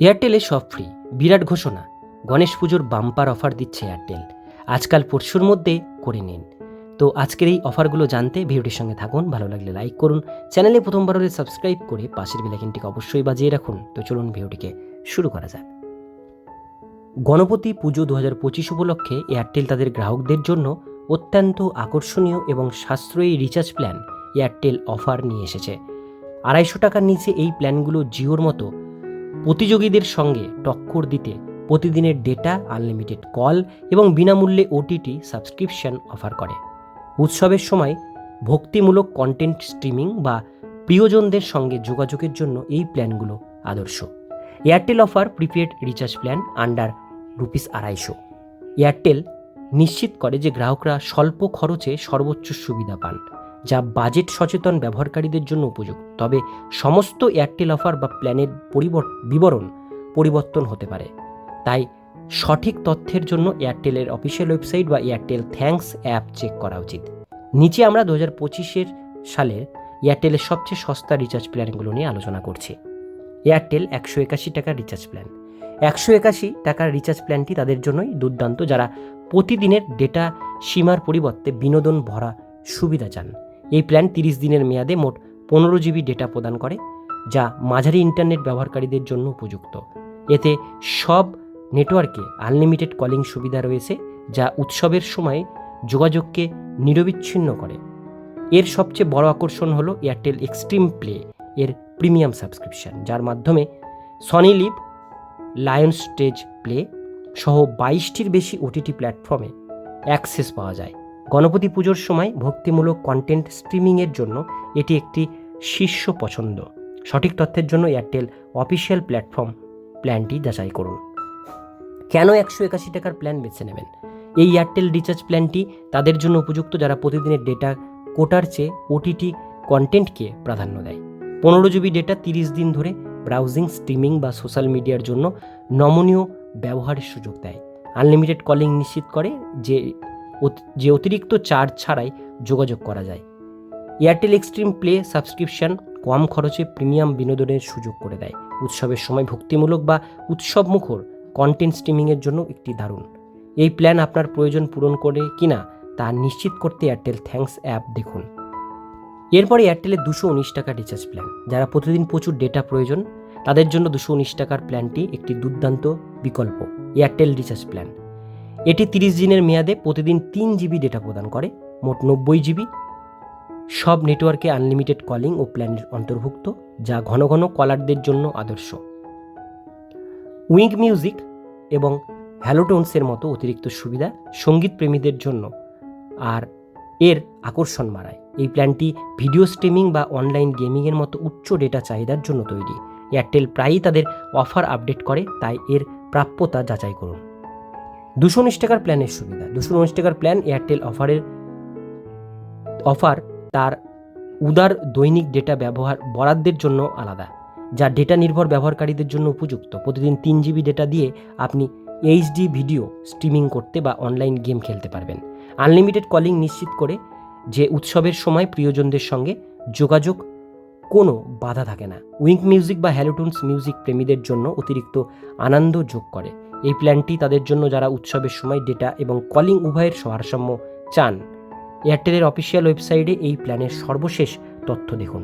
এয়ারটেলে সব ফ্রি। বিরাট ঘোষণা। গণেশ পুজোর বাম্পার অফার দিচ্ছে এয়ারটেল। আজকাল পরশুর মধ্যে করে নিন। তো আজকের এই অফারগুলো জানতে ভিডিওটির সঙ্গে থাকুন, ভালো লাগলে লাইক করুন। চ্যানেলে প্রথমবার হলে সাবস্ক্রাইব করে পাশের বেলাইকিনটিকে অবশ্যই বাজিয়ে রাখুন। তো চলুন ভিডিওটিকে শুরু করা যাক। গণপতি পুজো দু হাজার পঁচিশ উপলক্ষে এয়ারটেল তাদের গ্রাহকদের জন্য অত্যন্ত আকর্ষণীয় এবং সাশ্রয়ী রিচার্জ প্ল্যান এয়ারটেল অফার নিয়ে এসেছে। আড়াইশো টাকার নিচে এই প্ল্যানগুলো জিওর মতো প্রতিযোগীদের সঙ্গে টক্কর দিতে প্রতিদিনের ডেটা আনলিমিটেড কল এবং বিনামূল্যে ওটিটি সাবস্ক্রিপশন অফার করে। উৎসবের সময় ভক্তিমূলক কন্টেন্ট স্ট্রিমিং বা প্রিয়জনদের সঙ্গে যোগাযোগের জন্য এই প্ল্যানগুলো আদর্শ। Airtel offer prepaid recharge plan under rupees আড়াইশো। এয়ারটেল নিশ্চিত করে যে গ্রাহকরা স্বল্প খরচে সর্বোচ্চ সুবিধা পান। যা বাজেট সচেতন ব্যবহারকারীদের জন্য উপযুক্ত। তবে সমস্ত এয়ারটেল অফার বা প্ল্যানের বিবরণ পরিবর্তন হতে পারে। তাই সঠিক তথ্যের জন্য এয়ারটেলের অফিসিয়াল ওয়েবসাইট বা এয়ারটেল থ্যাঙ্কস অ্যাপ চেক করা উচিত। নিচে আমরা দু হাজার পঁচিশের সালের এয়ারটেলের সবচেয়ে সস্তা রিচার্জ প্ল্যানগুলো নিয়ে আলোচনা করছি। এয়ারটেল একশো একাশি টাকার রিচার্জ প্ল্যান। একশো একাশি টাকার রিচার্জ প্ল্যানটি তাদের জন্যই দুর্দান্ত, যারা প্রতিদিনের ডেটা সীমার পরিবর্তে বিনোদন ভরা সুবিধা চান। এই প্ল্যান তিরিশ দিনের মেয়াদে মোট পনেরো জিবি ডেটা প্রদান করে, যা মাঝারি ইন্টারনেট ব্যবহারকারীদের জন্য উপযুক্ত। এতে সব নেটওয়ার্কে আনলিমিটেড কলিং সুবিধা রয়েছে, যা উৎসবের সময় যোগাযোগকে নিরবিচ্ছিন্ন করে। এর সবচেয়ে বড় আকর্ষণ হলো এয়ারটেল এক্সট্রিম প্লে এর প্রিমিয়াম সাবস্ক্রিপশন যার মাধ্যমে Sony Liv Lion Stage Play সহ বাইশটির বেশি ওটিটি প্ল্যাটফর্মে অ্যাক্সেস পাওয়া যায়। গণপতি পুজোর সময় ভক্তিমূলক কন্টেন্ট স্ট্রিমিংয়ের জন্য এটি একটি শীর্ষ পছন্দ। সঠিক তথ্যের জন্য এয়ারটেল অফিসিয়াল প্ল্যাটফর্ম প্ল্যানটি যাচাই করুন। কেন একশো একাশি টাকার প্ল্যান বেছে নেবেন? এই এয়ারটেল রিচার্জ প্ল্যানটি তাদের জন্য উপযুক্ত যারা প্রতিদিনের ডেটা কোটার চেয়ে ওটিটি কন্টেন্টকে প্রাধান্য দেয়। পনেরো জিবি ডেটা তিরিশ দিন ধরে ব্রাউজিং স্ট্রিমিং বা সোশ্যাল মিডিয়ার জন্য নমনীয় ব্যবহারের সুযোগ দেয়। আনলিমিটেড কলিং নিশ্চিত করে যে যে অতিরিক্ত চার্জ ছাড়াই যোগাযোগ করা যায়। এয়ারটেল এক্সট্রিম প্লে সাবস্ক্রিপশন কম খরচে প্রিমিয়াম বিনোদনের সুযোগ করে দেয়। উৎসবের সময় ভক্তিমূলক বা উৎসব মুখর কন্টেন্ট স্ট্রিমিংয়ের জন্য একটি দারুণ। এই প্ল্যান আপনার প্রয়োজন পূরণ করে কিনা তা নিশ্চিত করতে এয়ারটেল থ্যাঙ্কস অ্যাপ দেখুন। এরপরে এয়ারটেলের দুশো উনিশ টাকা রিচার্জ প্ল্যান যারা প্রতিদিন প্রচুর ডেটা প্রয়োজন, তাদের জন্য দুশো উনিশ টাকার প্ল্যানটি একটি দুর্দান্ত বিকল্প। এয়ারটেল রিচার্জ প্ল্যান এটি তিরিশ দিনের মেয়াদে প্রতিদিন তিন জিবি ডেটা প্রদান করে, মোট নব্বই জিবি। সব নেটওয়ার্কে আনলিমিটেড কলিং ও প্ল্যানের অন্তর্ভুক্ত, যা ঘন ঘন কলারদের জন্য আদর্শ। উইং মিউজিক এবং হ্যালোটোনসের মতো অতিরিক্ত সুবিধা সংগীত প্রেমীদের জন্য, আর এর আকর্ষণ বাড়ায়। এই প্ল্যানটি ভিডিও স্ট্রিমিং বা অনলাইন গেমিংয়ের মতো উচ্চ ডেটা চাহিদার জন্য তৈরি। এয়ারটেল প্রায়ই তাদের অফার আপডেট করে, তাই এর প্রাপ্যতা যাচাই করুন। দুশো উনিশ টাকার প্ল্যানের সুবিধা। দুশো উনিশ টাকার প্ল্যান এয়ারটেল অফারের অফার তার উদার দৈনিক ডেটা ব্যবহার বরাদ্দের জন্য আলাদা, যা ডেটা নির্ভর ব্যবহারকারীদের জন্য উপযুক্ত। প্রতিদিন তিন জিবি ডেটা দিয়ে আপনি এইচডি ভিডিও স্ট্রিমিং করতে বা অনলাইন গেম খেলতে পারবেন। আনলিমিটেড কলিং নিশ্চিত করে যে উৎসবের সময় প্রিয়জনদের সঙ্গে যোগাযোগ কোনো বাধা থাকে না। উইঙ্ক মিউজিক বা হ্যালোটুনস মিউজিক প্রেমীদের জন্য অতিরিক্ত আনন্দ যোগ করে। এই প্ল্যানটি তাদের জন্য যারা উৎসবের সময় ডেটা এবং কলিং উভয়ের ভারসাম্য চান, এয়ারটেলের অফিসিয়াল ওয়েবসাইটে এই প্ল্যানের সর্বশেষ তথ্য দেখুন।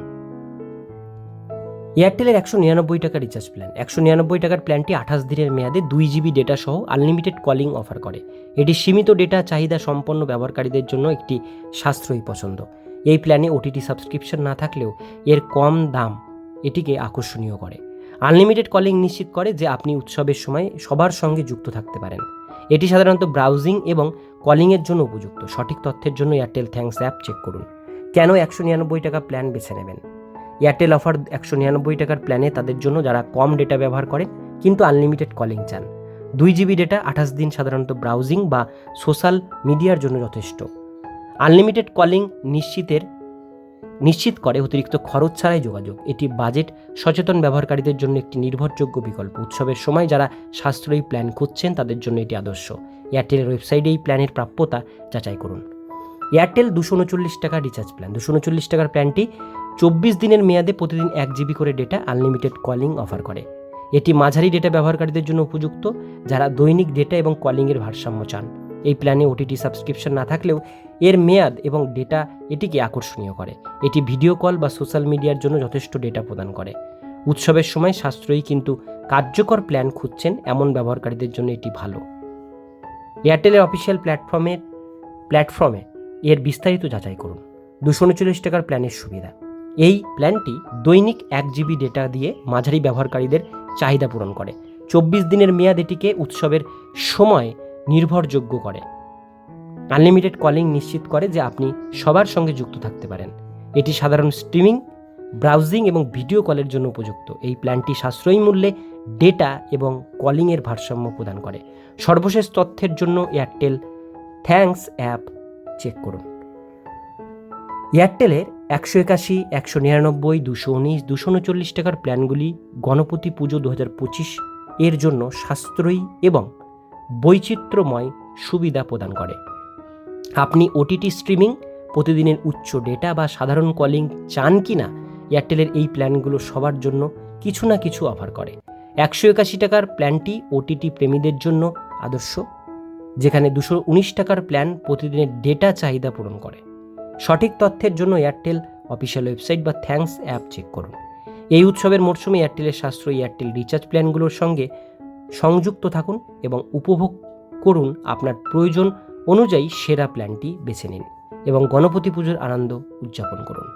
এয়ারটেলের একশো নিরানব্বই টাকা রিচার্জ প্ল্যান। একশো নিরানব্বই টাকার প্ল্যানটি আঠাশ দিনের মেয়াদে দুই জিবি ডেটা সহ আনলিমিটেড কলিং অফার করে। এটি সীমিত ডেটা চাহিদা সম্পন্ন ব্যবহারকারীদের জন্য একটি সাশ্রয়ী পছন্দ। এই প্ল্যানে ওটিটি সাবস্ক্রিপশন না থাকলেও এর কম দাম এটিকে আকর্ষণীয় করে। আনলিমিটেড কলিং নিশ্চিত করে যে আপনি উৎসবের সময় সবার সঙ্গে যুক্ত থাকতে পারেন। এটি সাধারণত ব্রাউজিং এবং কলিংয়ের জন্য উপযুক্ত। সঠিক তথ্যের জন্য এয়ারটেল থ্যাঙ্কস অ্যাপ চেক করুন। কেন একশো নিরানব্বই টাকা প্ল্যান বেছে নেবেন? এয়ারটেল অফার একশো নিরানব্বই টাকার প্ল্যানে তাদের জন্য যারা কম ডেটা ব্যবহার করেন কিন্তু আনলিমিটেড কলিং চান। দুই জিবি ডেটা আঠাশ দিন সাধারণত ব্রাউজিং বা সোশ্যাল মিডিয়ার জন্য যথেষ্ট। আনলিমিটেড কলিং নিশ্চিতের নিশ্চিত করে অতিরিক্ত খরচ ছাড়াই যোগাযোগ। এটি বাজেট সচেতন ব্যবহারকারীদের জন্য একটি নির্ভরযোগ্য বিকল্প। উৎসবের সময় যারা সাশ্রয়ী প্ল্যান খুঁজছেন, তাদের জন্য এটি আদর্শ। এয়ারটেলের ওয়েবসাইটে এই প্ল্যানের প্রাপ্যতা যাচাই করুন। এয়ারটেল দুশো উনচল্লিশ টাকা রিচার্জ প্ল্যান। দুশো উনচল্লিশ টাকার প্ল্যানটি চব্বিশ দিনের মেয়াদে প্রতিদিন এক জিবি করে ডেটা আনলিমিটেড কলিং অফার করে। এটি মাঝারি ডেটা ব্যবহারকারীদের জন্য উপযুক্ত, যারা দৈনিক ডেটা এবং কলিংয়ের ভারসাম্য চান। এই প্ল্যানে ওটিটি সাবস্ক্রিপশন না থাকলেও এর মেয়াদ এবং ডেটা এটিকে আকর্ষণীয় করে। এটি ভিডিও কল বা সোশ্যাল মিডিয়ার জন্য যথেষ্ট ডেটা প্রদান করে। উৎসবের সময় সাশ্রয়ী কিন্তু কার্যকর প্ল্যান খুঁজছেন এমন ব্যবহারকারীদের জন্য এটি ভালো। এয়ারটেলের অফিসিয়াল প্ল্যাটফর্মের প্ল্যাটফর্মে এর বিস্তারিত যাচাই করুন। দুশো উনচল্লিশ টাকার প্ল্যানের সুবিধা। এই প্ল্যানটি দৈনিক এক জিবি ডেটা দিয়ে মাঝারি ব্যবহারকারীদের চাহিদা পূরণ করে। চব্বিশ দিনের মেয়াদ এটিকে উৎসবের সময় নির্ভরযোগ্য করে। আনলিমিটেড কলিং নিশ্চিত করে যে আপনি সবার সঙ্গে যুক্ত থাকতে পারেন। এটি সাধারণ স্ট্রিমিং ব্রাউজিং এবং ভিডিও কলের জন্য উপযুক্ত। এই প্ল্যানটি সাশ্রয়ী মূল্যে ডেটা এবং কলিংয়ের ভারসাম্য প্রদান করে। সর্বশেষ তথ্যের জন্য এয়ারটেল থ্যাঙ্কস অ্যাপ চেক করুন। এয়ারটেলের একশো একাশি, একশো নিরানব্বই, দুশো উনিশ, দুশো উনচল্লিশ টাকার প্ল্যানগুলি গণপতি পুজো দু হাজার পঁচিশ এর জন্য সাশ্রয়ী এবং বৈচিত্র্যময় সুবিধা প্রদান করে। আপনি ওটিটি স্ট্রিমিং প্রতিদিনের উচ্চ ডেটা বা সাধারণ কলিং চান কি না এয়ারটেলের এই প্ল্যানগুলো সবার জন্য কিছু না কিছু অফার করে। একশো একাশি টাকার প্ল্যানটি ওটিটি প্রেমীদের জন্য আদর্শ, যেখানে দুশো উনিশ টাকার প্ল্যান প্রতিদিনের ডেটা চাহিদা পূরণ করে। সঠিক তথ্যের জন্য এয়ারটেল অফিসিয়াল ওয়েবসাইট বা থ্যাঙ্কস অ্যাপ চেক করুন। এই উৎসবের মরশুমে এয়ারটেলের সাশ্রয়ী এয়ারটেল রিচার্জ প্ল্যানগুলোর সঙ্গে সংযুক্ত থাকুন এবং উপভোগ করুন আপনার প্রয়োজন অনুযায়ী সেরা প্ল্যানটি বেছে নিন এবং গণপতি পুজোর আনন্দ উদযাপন করুন।